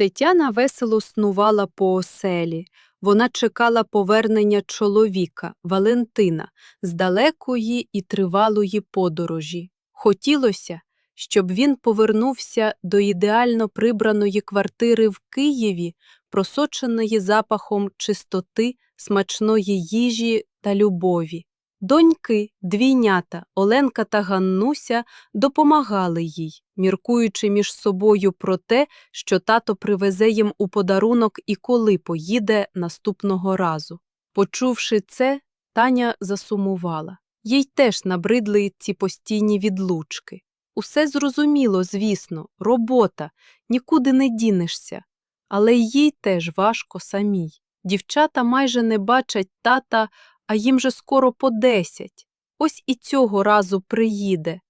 Тетяна весело снувала по оселі. Вона чекала повернення чоловіка, Валентина, з далекої і тривалої подорожі. Хотілося, щоб він повернувся до ідеально прибраної квартири в Києві, просоченої запахом чистоти, смачної їжі та любові. Доньки, двійнята Оленка та Ганнуся допомагали їй, міркуючи між собою про те, що тато привезе їм у подарунок і коли поїде наступного разу. Почувши це, Таня засумувала. Їй теж набридли ці постійні відлучки. Усе зрозуміло, звісно, робота, нікуди не дінешся. Але їй теж важко самій. Дівчата майже не бачать тата, а їм же скоро по десять. Ось і цього разу приїде,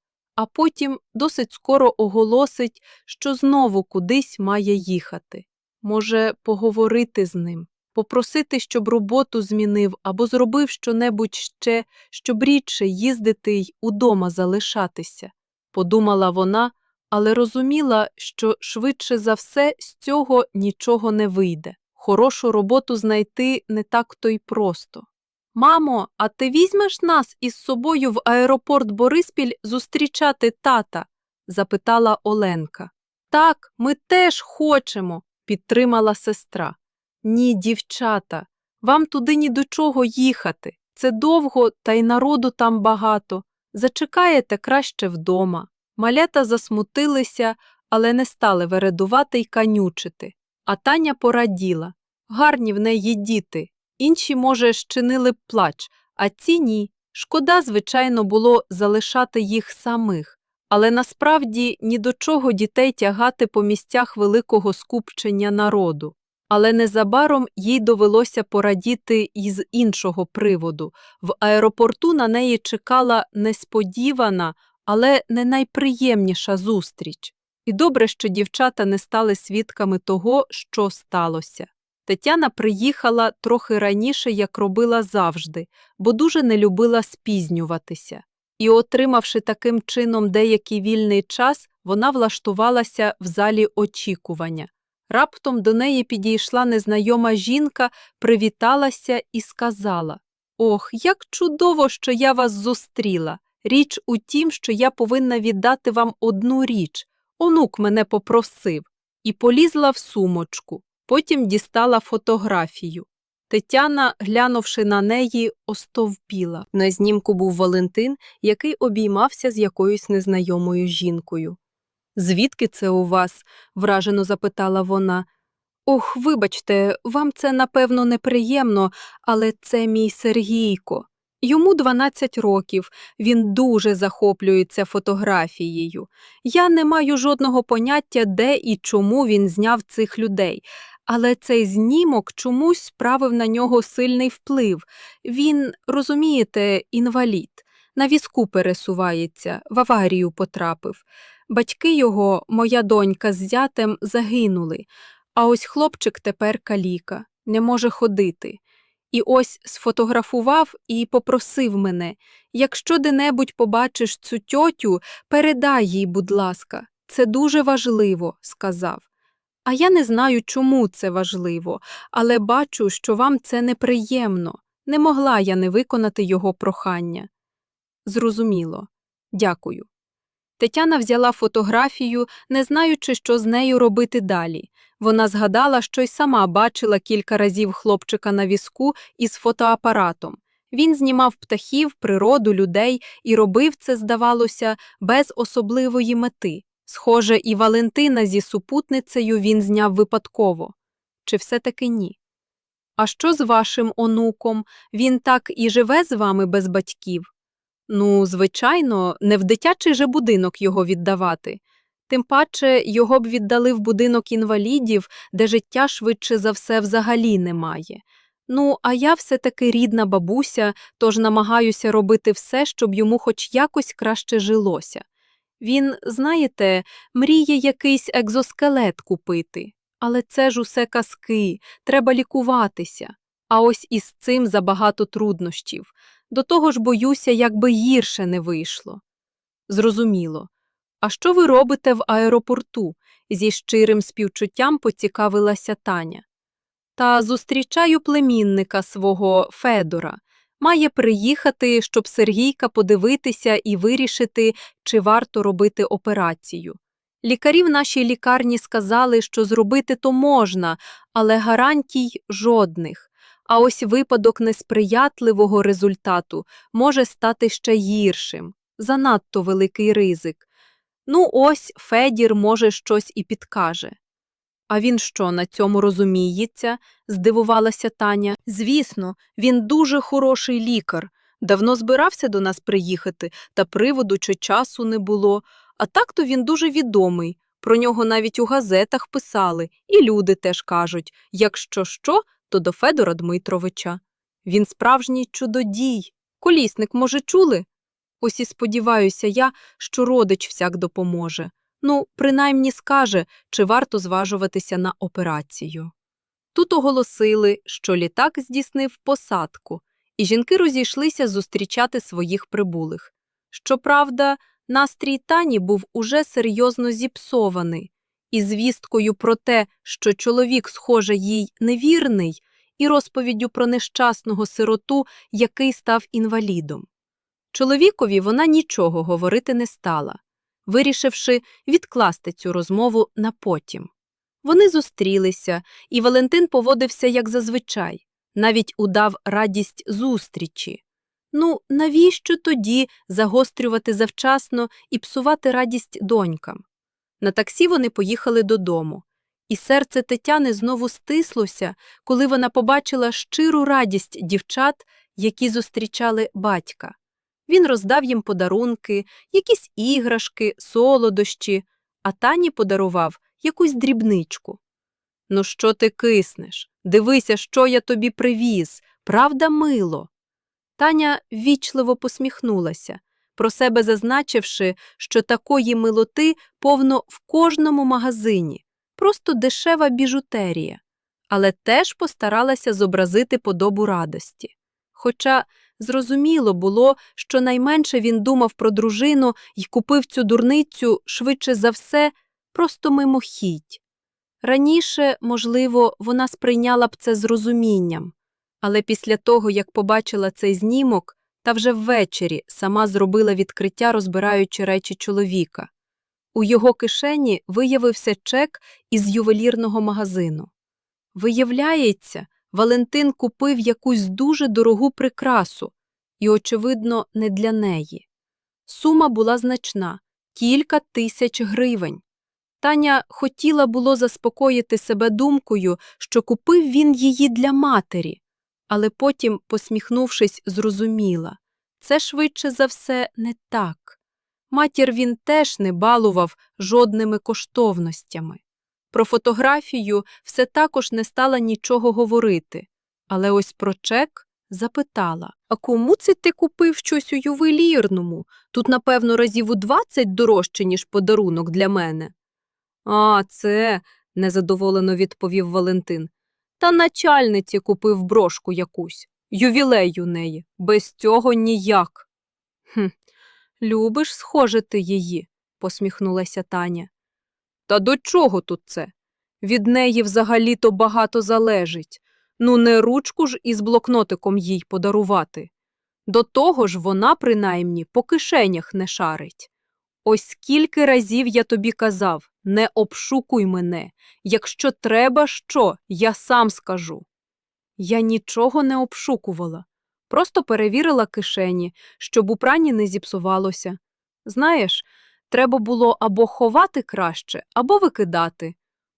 а потім досить скоро оголосить, що знову кудись має їхати. Може, поговорити з ним, попросити, щоб роботу змінив або зробив щонебудь ще, щоб рідше їздити й удома залишатися, подумала вона, але розуміла, що швидше за все з цього нічого не вийде. Хорошу роботу знайти не так то й просто. Мамо, а ти візьмеш нас із собою в аеропорт Бориспіль зустрічати тата? запитала Оленка. Так, ми теж хочемо, підтримала сестра. Ні, дівчата, вам туди ні до чого їхати. Це довго, та й народу там багато. Зачекаєте краще вдома. Малята засмутилися, але не стали вередувати й канючити. А Таня пораділа. Гарні в неї діти. Інші, може, щинили б плач, а ці ні. Шкода, звичайно, було залишати їх самих, але насправді ні до чого дітей тягати по місцях великого скупчення народу. Але незабаром їй довелося порадіти і з іншого приводу. В аеропорту на неї чекала несподівана, але не найприємніша зустріч. І добре, що дівчата не стали свідками того, що сталося. Тетяна приїхала трохи раніше, як робила завжди, бо дуже не любила спізнюватися. І, отримавши таким чином деякий вільний час, вона влаштувалася в залі очікування. Раптом до неї підійшла незнайома жінка, привіталася і сказала Ох, як чудово, що я вас зустріла. Річ у тім, що я повинна віддати вам одну річ. Онук мене попросив, і полізла в сумочку. Потім дістала фотографію. Тетяна, глянувши на неї, остовпіла. На знімку був Валентин, який обіймався з якоюсь незнайомою жінкою. Звідки це у вас? вражено запитала вона. Ох, вибачте, вам це напевно неприємно, але це мій Сергійко. Йому 12 років, він дуже захоплюється фотографією. Я не маю жодного поняття, де і чому він зняв цих людей, але цей знімок чомусь справив на нього сильний вплив. Він, розумієте, інвалід, на візку пересувається, в аварію потрапив. Батьки його, моя донька з зятем, загинули, а ось хлопчик тепер каліка, не може ходити. І ось сфотографував і попросив мене якщо де-небудь побачиш цю тьотю, передай їй, будь ласка, це дуже важливо, сказав. А я не знаю, чому це важливо, але бачу, що вам це неприємно. Не могла я не виконати його прохання. Зрозуміло. Дякую. Тетяна взяла фотографію, не знаючи, що з нею робити далі. Вона згадала, що й сама бачила кілька разів хлопчика на візку із фотоапаратом. Він знімав птахів, природу, людей і робив це, здавалося, без особливої мети. Схоже, і Валентина зі супутницею він зняв випадково. Чи все-таки ні? А що з вашим онуком? Він так і живе з вами без батьків? Ну, звичайно, не в дитячий же будинок його віддавати. Тим паче його б віддали в будинок інвалідів, де життя швидше за все взагалі немає. Ну, а я все-таки рідна бабуся, тож намагаюся робити все, щоб йому хоч якось краще жилося. Він, знаєте, мріє якийсь екзоскелет купити. Але це ж усе казки, треба лікуватися. А ось із цим забагато труднощів. До того ж боюся, як би гірше не вийшло. Зрозуміло. А що ви робите в аеропорту? зі щирим співчуттям поцікавилася Таня. Та зустрічаю племінника свого Федора. Має приїхати, щоб Сергійка подивитися і вирішити, чи варто робити операцію. Лікарі в нашій лікарні сказали, що зробити то можна, але гарантій жодних. А ось випадок несприятливого результату може стати ще гіршим. Занадто великий ризик. Ну, ось Федір, може, щось і підкаже. А він що, на цьому розуміється? здивувалася Таня. Звісно, він дуже хороший лікар. Давно збирався до нас приїхати, та приводу чи часу не було. А так-то він дуже відомий. Про нього навіть у газетах писали, і люди теж кажуть якщо що, то до Федора Дмитровича. Він справжній чудодій. Колісник, може, чули? Ось і сподіваюся я, що родич всяк допоможе. Ну, принаймні скаже, чи варто зважуватися на операцію. Тут оголосили, що літак здійснив посадку, і жінки розійшлися зустрічати своїх прибулих. Щоправда, настрій Тані був уже серйозно зіпсований, і звісткою про те, що чоловік, схоже, їй невірний, і розповіддю про нещасного сироту, який став інвалідом. Чоловікові вона нічого говорити не стала, вирішивши відкласти цю розмову на потім. Вони зустрілися, і Валентин поводився як зазвичай, навіть удав радість зустрічі. Ну, навіщо тоді загострювати завчасно і псувати радість донькам? На таксі вони поїхали додому, і серце Тетяни знову стислося, коли вона побачила щиру радість дівчат, які зустрічали батька. Він роздав їм подарунки, якісь іграшки, солодощі, а Тані подарував якусь дрібничку. Ну, що ти киснеш? Дивися, що я тобі привіз. Правда, мило. Таня ввічливо посміхнулася, про себе зазначивши, що такої милоти повно в кожному магазині, просто дешева біжутерія, але теж постаралася зобразити подобу радості. Хоча зрозуміло було, що найменше він думав про дружину і купив цю дурницю швидше за все, просто мимохідь. Раніше, можливо, вона сприйняла б це з розумінням, але після того, як побачила цей знімок, та вже ввечері сама зробила відкриття, розбираючи речі чоловіка. У його кишені виявився чек із ювелірного магазину. Виявляється, Валентин купив якусь дуже дорогу прикрасу, і, очевидно, не для неї. Сума була значна кілька тисяч гривень. Таня хотіла було заспокоїти себе думкою, що купив він її для матері, але потім, посміхнувшись, зрозуміла це швидше за все не так. Матір він теж не балував жодними коштовностями. Про фотографію все також не стала нічого говорити, але ось про чек запитала А кому це ти купив щось у ювелірному? Тут, напевно, разів у двадцять дорожче, ніж подарунок для мене. А, це, незадоволено відповів Валентин. Та начальниці купив брошку якусь, ювілей у неї, без цього ніяк. Хм, любиш, схоже, ти її, посміхнулася Таня. Та до чого тут це? Від неї взагалі-то багато залежить. Ну, не ручку ж із блокнотиком їй подарувати. До того ж, вона, принаймні, по кишенях не шарить. Ось скільки разів я тобі казав не обшукуй мене. Якщо треба що, я сам скажу. Я нічого не обшукувала, просто перевірила кишені, щоб у прані не зіпсувалося. Знаєш, треба було або ховати краще, або викидати.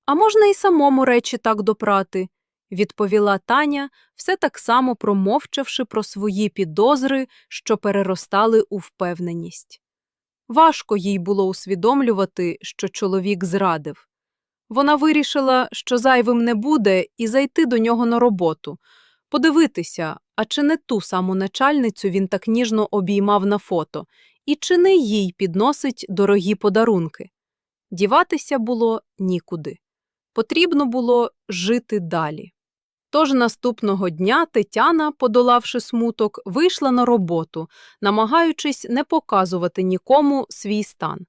А можна і самому речі так допрати, відповіла Таня, все так само промовчавши про свої підозри, що переростали у впевненість. Важко їй було усвідомлювати, що чоловік зрадив. Вона вирішила, що зайвим не буде, і зайти до нього на роботу, подивитися, а чи не ту саму начальницю він так ніжно обіймав на фото, і чи не їй підносить дорогі подарунки. Діватися було нікуди. Потрібно було жити далі. Тож наступного дня Тетяна, подолавши смуток, вийшла на роботу, намагаючись не показувати нікому свій стан.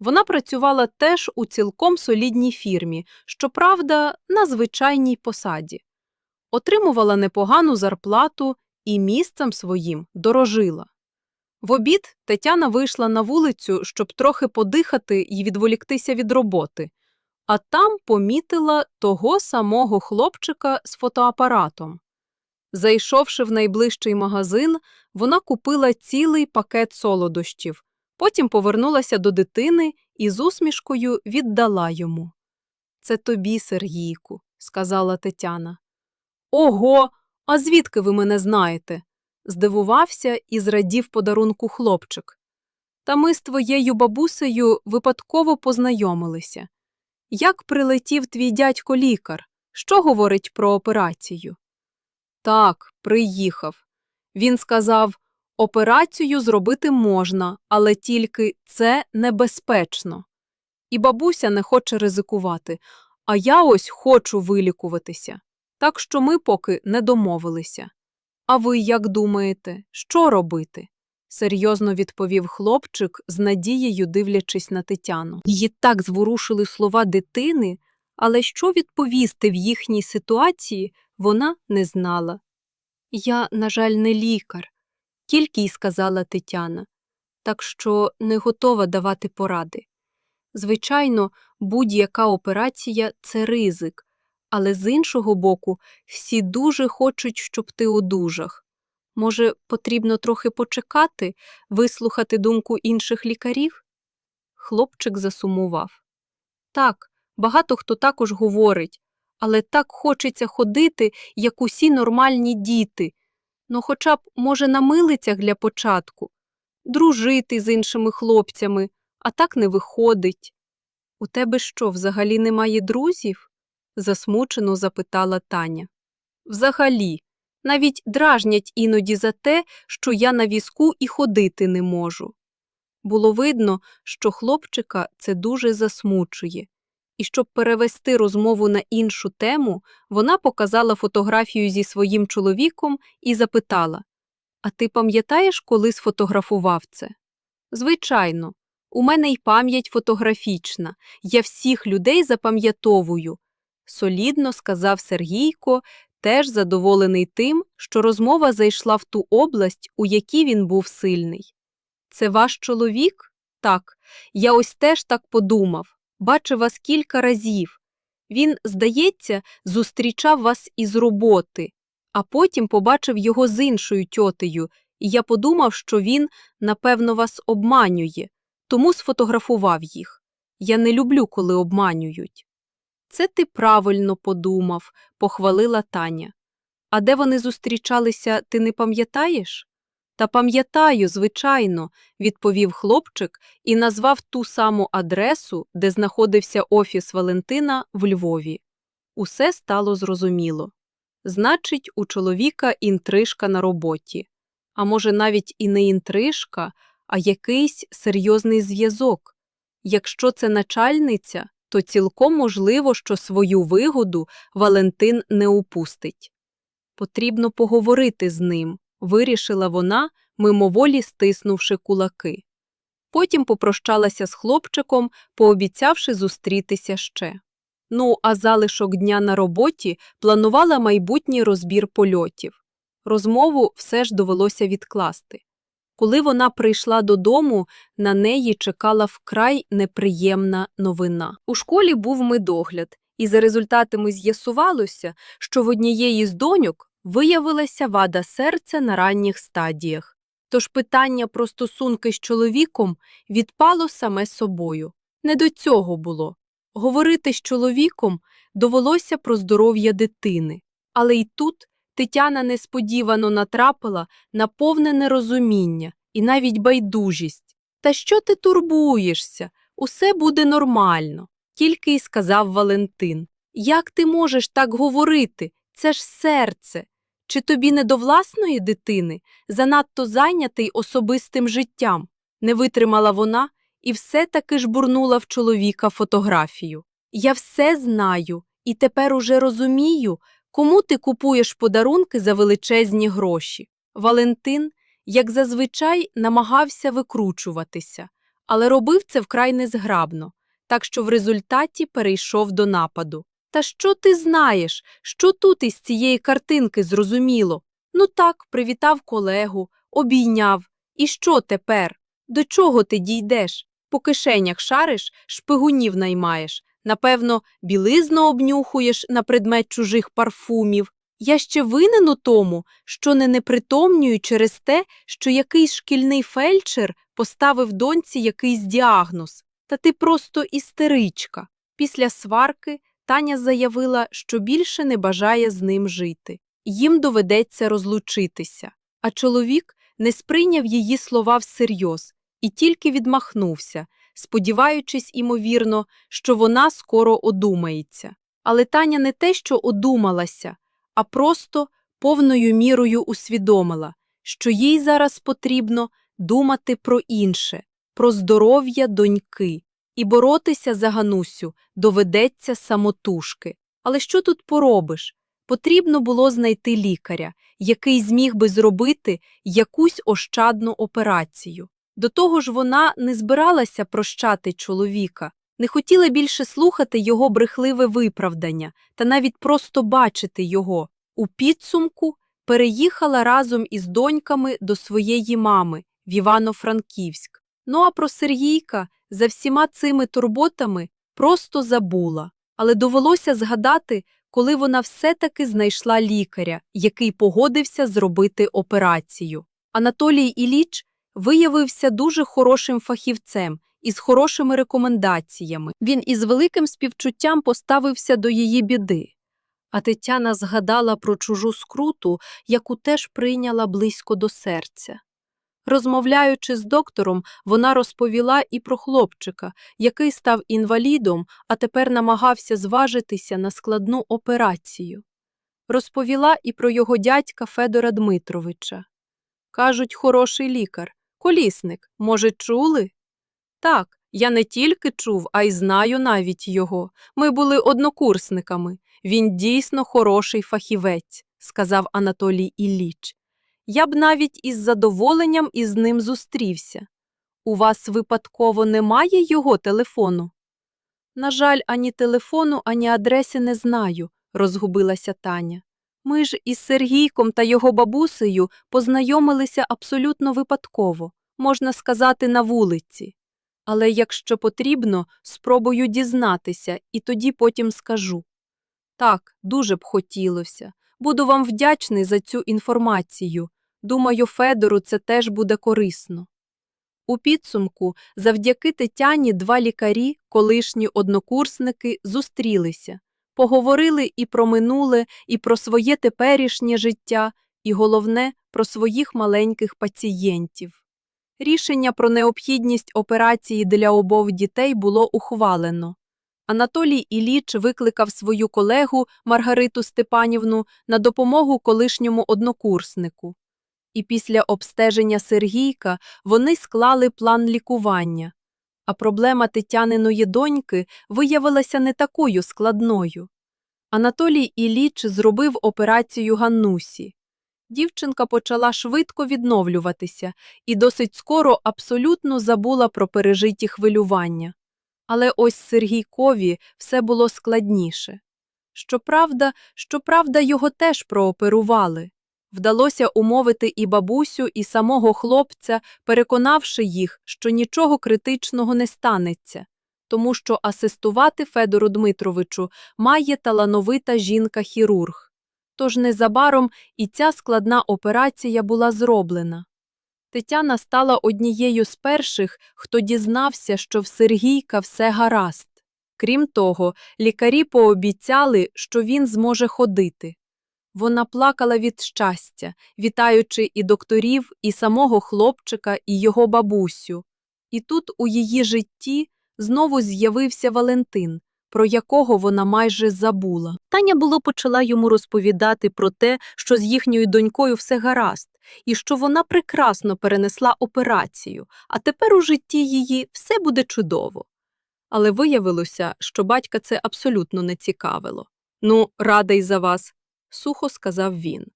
Вона працювала теж у цілком солідній фірмі, щоправда, на звичайній посаді. Отримувала непогану зарплату і місцем своїм дорожила. В обід Тетяна вийшла на вулицю, щоб трохи подихати і відволіктися від роботи, а там помітила того самого хлопчика з фотоапаратом. Зайшовши в найближчий магазин, вона купила цілий пакет солодощів, потім повернулася до дитини і з усмішкою віддала йому. Це тобі, Сергійку, сказала Тетяна. Ого, а звідки ви мене знаєте? Здивувався і зрадів подарунку хлопчик. Та ми з твоєю бабусею випадково познайомилися. Як прилетів твій дядько лікар? Що говорить про операцію? Так, приїхав. Він сказав, операцію зробити можна, але тільки це небезпечно. І бабуся не хоче ризикувати, а я ось хочу вилікуватися. Так що ми поки не домовилися. А ви як думаєте, що робити? серйозно відповів хлопчик, з надією дивлячись на Тетяну. Її так зворушили слова дитини, але що відповісти в їхній ситуації, вона не знала. Я, на жаль, не лікар, тільки й сказала Тетяна, так що не готова давати поради. Звичайно, будь-яка операція це ризик, але з іншого боку, всі дуже хочуть, щоб ти одужав. Може, потрібно трохи почекати, вислухати думку інших лікарів? Хлопчик засумував. Так, багато хто також говорить, але так хочеться ходити, як усі нормальні діти. Ну, хоча б, може, на милицях для початку, дружити з іншими хлопцями, а так не виходить. У тебе що, взагалі немає друзів? Засмучено запитала Таня. Взагалі, навіть дражнять іноді за те, що я на візку і ходити не можу. Було видно, що хлопчика це дуже засмучує, і щоб перевести розмову на іншу тему, вона показала фотографію зі своїм чоловіком і запитала А ти пам'ятаєш, коли сфотографував це? Звичайно, у мене й пам'ять фотографічна, я всіх людей запам'ятовую, солідно сказав Сергійко, теж задоволений тим, що розмова зайшла в ту область, у якій він був сильний. Це ваш чоловік? Так, я ось теж так подумав. Бачив вас кілька разів. Він, здається, зустрічав вас із роботи, а потім побачив його з іншою тьотею, і я подумав, що він, напевно, вас обманює, тому сфотографував їх. Я не люблю, коли обманюють. Це ти правильно подумав, похвалила Таня. А де вони зустрічалися, ти не пам'ятаєш? Та пам'ятаю, звичайно, відповів хлопчик і назвав ту саму адресу, де знаходився офіс Валентина в Львові. Усе стало зрозуміло. Значить, у чоловіка інтрижка на роботі. А може, навіть і не інтрижка, а якийсь серйозний зв'язок. Якщо це начальниця, то цілком можливо, що свою вигоду Валентин не упустить. Потрібно поговорити з ним, вирішила вона, мимоволі стиснувши кулаки. Потім попрощалася з хлопчиком, пообіцявши зустрітися ще. Ну, а залишок дня на роботі планувала майбутній розбір польотів. Розмову все ж довелося відкласти. Коли вона прийшла додому, на неї чекала вкрай неприємна новина. У школі був медогляд, і за результатами з'ясувалося, що в однієї з доньок виявилася вада серця на ранніх стадіях. Тож питання про стосунки з чоловіком відпало саме собою. Не до цього було. Говорити з чоловіком довелося про здоров'я дитини. Але й тут Тетяна несподівано натрапила на повне нерозуміння і навіть байдужість. Та що ти турбуєшся? Усе буде нормально, тільки й сказав Валентин. Як ти можеш так говорити? Це ж серце. Чи тобі не до власної дитини, занадто зайнятий особистим життям? Не витримала вона і все-таки ж бурнула в чоловіка фотографію. Я все знаю і тепер уже розумію, кому ти купуєш подарунки за величезні гроші. Валентин, як зазвичай, намагався викручуватися, але робив це вкрай незграбно, так що в результаті перейшов до нападу. Та що ти знаєш, що тут із цієї картинки зрозуміло? Ну так, привітав колегу, обійняв. І що тепер? До чого ти дійдеш? По кишенях шариш, шпигунів наймаєш. Напевно, білизну обнюхуєш на предмет чужих парфумів. Я ще винен у тому, що не непритомнюю через те, що якийсь шкільний фельдшер поставив доньці якийсь діагноз. Та ти просто істеричка. Після сварки Таня заявила, що більше не бажає з ним жити. Їм доведеться розлучитися. А чоловік не сприйняв її слова всерйоз і тільки відмахнувся, сподіваючись, імовірно, що вона скоро одумається. Але Таня не те, що одумалася, а просто повною мірою усвідомила, що їй зараз потрібно думати про інше, про здоров'я доньки, і боротися за Ганусю доведеться самотужки. Але що тут поробиш? Потрібно було знайти лікаря, який зміг би зробити якусь ощадну операцію. До того ж, вона не збиралася прощати чоловіка, не хотіла більше слухати його брехливе виправдання та навіть просто бачити його. У підсумку переїхала разом із доньками до своєї мами в Івано-Франківськ. Ну а про Сергійка за всіма цими турботами просто забула, але довелося згадати, коли вона все-таки знайшла лікаря, який погодився зробити операцію. Анатолій Іліч виявився дуже хорошим фахівцем із хорошими рекомендаціями. Він із великим співчуттям поставився до її біди. А Тетяна згадала про чужу скруту, яку теж прийняла близько до серця. Розмовляючи з доктором, вона розповіла і про хлопчика, який став інвалідом, а тепер намагався зважитися на складну операцію. Розповіла і про його дядька Федора Дмитровича. Кажуть, хороший лікар. Колісник, може, чули? Так, я не тільки чув, а й знаю навіть його. Ми були однокурсниками. Він дійсно хороший фахівець, сказав Анатолій Ілліч. Я б навіть із задоволенням із ним зустрівся. У вас випадково немає його телефону? На жаль, ані телефону, ані адреси не знаю, розгубилася Таня. Ми ж із Сергійком та його бабусею познайомилися абсолютно випадково, можна сказати, на вулиці. Але якщо потрібно, спробую дізнатися і тоді потім скажу. Так, дуже б хотілося. Буду вам вдячний за цю інформацію. Думаю, Федору це теж буде корисно. У підсумку, завдяки Тетяні, два лікарі, колишні однокурсники, зустрілися, поговорили і про минуле, і про своє теперішнє життя, і головне, про своїх маленьких пацієнтів. Рішення про необхідність операції для обох дітей було ухвалено. Анатолій Іліч викликав свою колегу Маргариту Степанівну на допомогу колишньому однокурснику. І після обстеження Сергійка вони склали план лікування. А проблема Тетяниної доньки виявилася не такою складною. Анатолій Іліч зробив операцію Ганнусі. Дівчинка почала швидко відновлюватися і досить скоро абсолютно забула про пережиті хвилювання. Але ось Сергійкові все було складніше. Щоправда, щоправда, його теж прооперували. Вдалося умовити і бабусю, і самого хлопця, переконавши їх, що нічого критичного не станеться, тому що асистувати Федору Дмитровичу має талановита жінка-хірург. Тож незабаром і ця складна операція була зроблена. Тетяна стала однією з перших, хто дізнався, що в Сергійка все гаразд. Крім того, лікарі пообіцяли, що він зможе ходити. Вона плакала від щастя, вітаючи і докторів, і самого хлопчика, і його бабусю. І тут у її житті знову з'явився Валентин, про якого вона майже забула. Таня було почала йому розповідати про те, що з їхньою донькою все гаразд, і що вона прекрасно перенесла операцію, а тепер у житті її все буде чудово. Але виявилося, що батька це абсолютно не цікавило. Ну, радий за вас, сухо сказав він.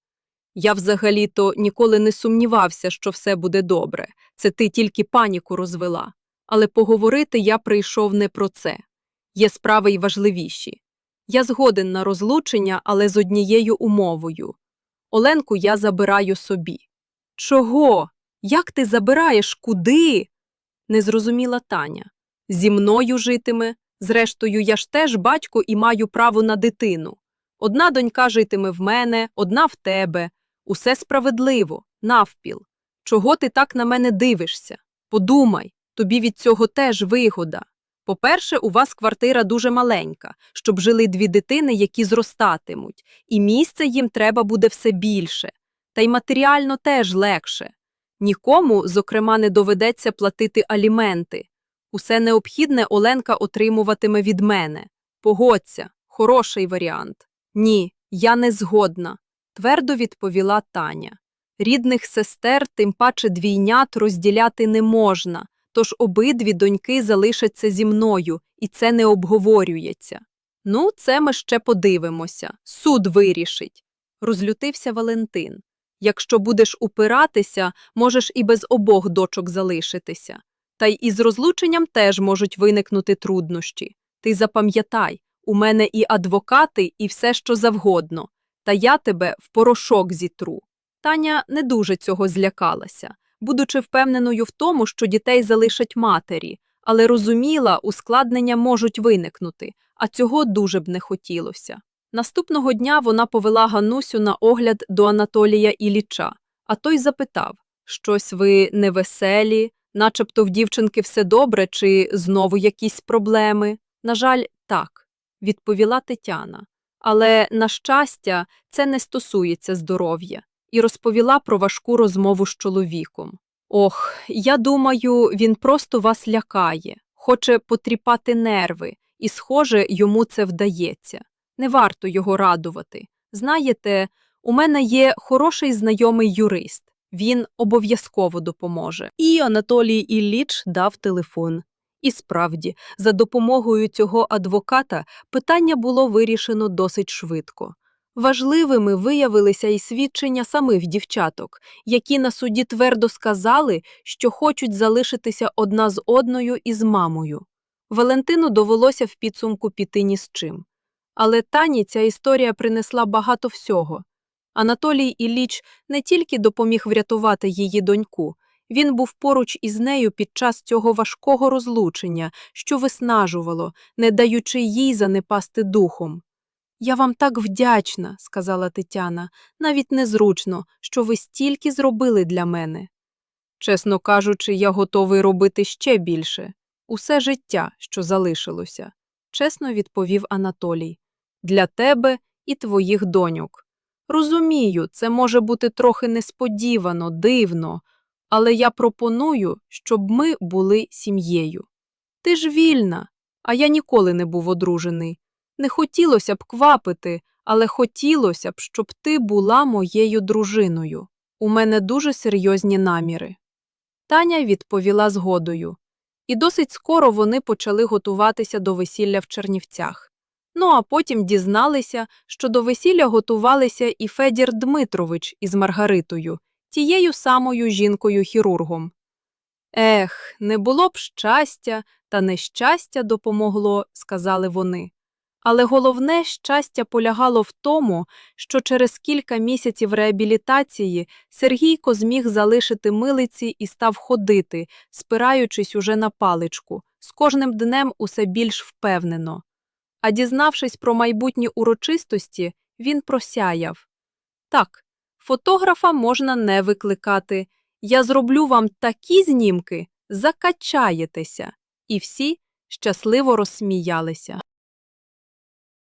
Я взагалі-то ніколи не сумнівався, що все буде добре. Це ти тільки паніку розвела. але поговорити я прийшов не про це. Є справи й важливіші. Я згоден на розлучення, але з однією умовою. Оленку я забираю собі. Чого? Як ти забираєш? Куди? не зрозуміла Таня. Зі мною житиме. Зрештою, я ж теж батько і маю право на дитину. Одна донька житиме в мене, одна в тебе. Усе справедливо, навпіл. Чого ти так на мене дивишся? Подумай, тобі від цього теж вигода. По-перше, у вас квартира дуже маленька, щоб жили дві дитини, які зростатимуть, і місця їм треба буде все більше. Та й матеріально теж легше. Нікому, зокрема, не доведеться платити аліменти. Усе необхідне Оленка отримуватиме від мене. Погодься, хороший варіант. Ні, я не згодна, твердо відповіла Таня. Рідних сестер, тим паче двійнят, розділяти не можна, тож обидві доньки залишаться зі мною, і це не обговорюється. Ну, це ми ще подивимося. Суд вирішить. Розлютився Валентин. Якщо будеш упиратися, можеш і без обох дочок залишитися. Та й із розлученням теж можуть виникнути труднощі. Ти запам'ятай, у мене і адвокати, і все, що завгодно. Та я тебе в порошок зітру. Таня не дуже цього злякалася, будучи впевненою в тому, що дітей залишать матері, але розуміла, ускладнення можуть виникнути, а цього дуже б не хотілося. Наступного дня вона повела Ганусю на огляд до Анатолія Ілліча, а той запитав щось ви невеселі, начебто в дівчинки все добре, чи знову якісь проблеми? На жаль, так, відповіла Тетяна. Але, на щастя, це не стосується здоров'я, і розповіла про важку розмову з чоловіком. Ох, я думаю, він просто вас лякає, хоче потріпати нерви, і, схоже, йому це вдається. Не варто його радувати. Знаєте, у мене є хороший знайомий юрист. Він обов'язково допоможе. І Анатолій Ілліч дав телефон. І справді, за допомогою цього адвоката питання було вирішено досить швидко. Важливими виявилися і свідчення самих дівчаток, які на суді твердо сказали, що хочуть залишитися одна з одною із мамою. Валентину довелося в підсумку піти ні з чим. Але Тані ця історія принесла багато всього. Анатолій Ілліч не тільки допоміг врятувати її доньку, він був поруч із нею під час цього важкого розлучення, що виснажувало, не даючи їй занепасти духом. Я вам так вдячна, сказала Тетяна, навіть незручно, що ви стільки зробили для мене. Чесно кажучи, я готовий робити ще більше усе життя, що залишилося, чесно відповів Анатолій. Для тебе і твоїх доньок. Розумію, це може бути трохи несподівано, дивно, але я пропоную, щоб ми були сім'єю. Ти ж вільна, а я ніколи не був одружений. Не хотілося б квапити, але хотілося б, щоб ти була моєю дружиною. У мене дуже серйозні наміри. Таня відповіла згодою. І досить скоро вони почали готуватися до весілля в Чернівцях. Ну а потім дізналися, що до весілля готувалися і Федір Дмитрович із Маргаритою, тією самою жінкою-хірургом. Ех, не було б щастя, та нещастя допомогло, сказали вони. Але головне щастя полягало в тому, що через кілька місяців реабілітації Сергійко зміг залишити милиці і став ходити, спираючись уже на паличку, з кожним днем усе більш впевнено. А дізнавшись про майбутні урочистості, він просяяв. Так, фотографа можна не викликати. Я зроблю вам такі знімки, закачаєтеся. І всі щасливо розсміялися.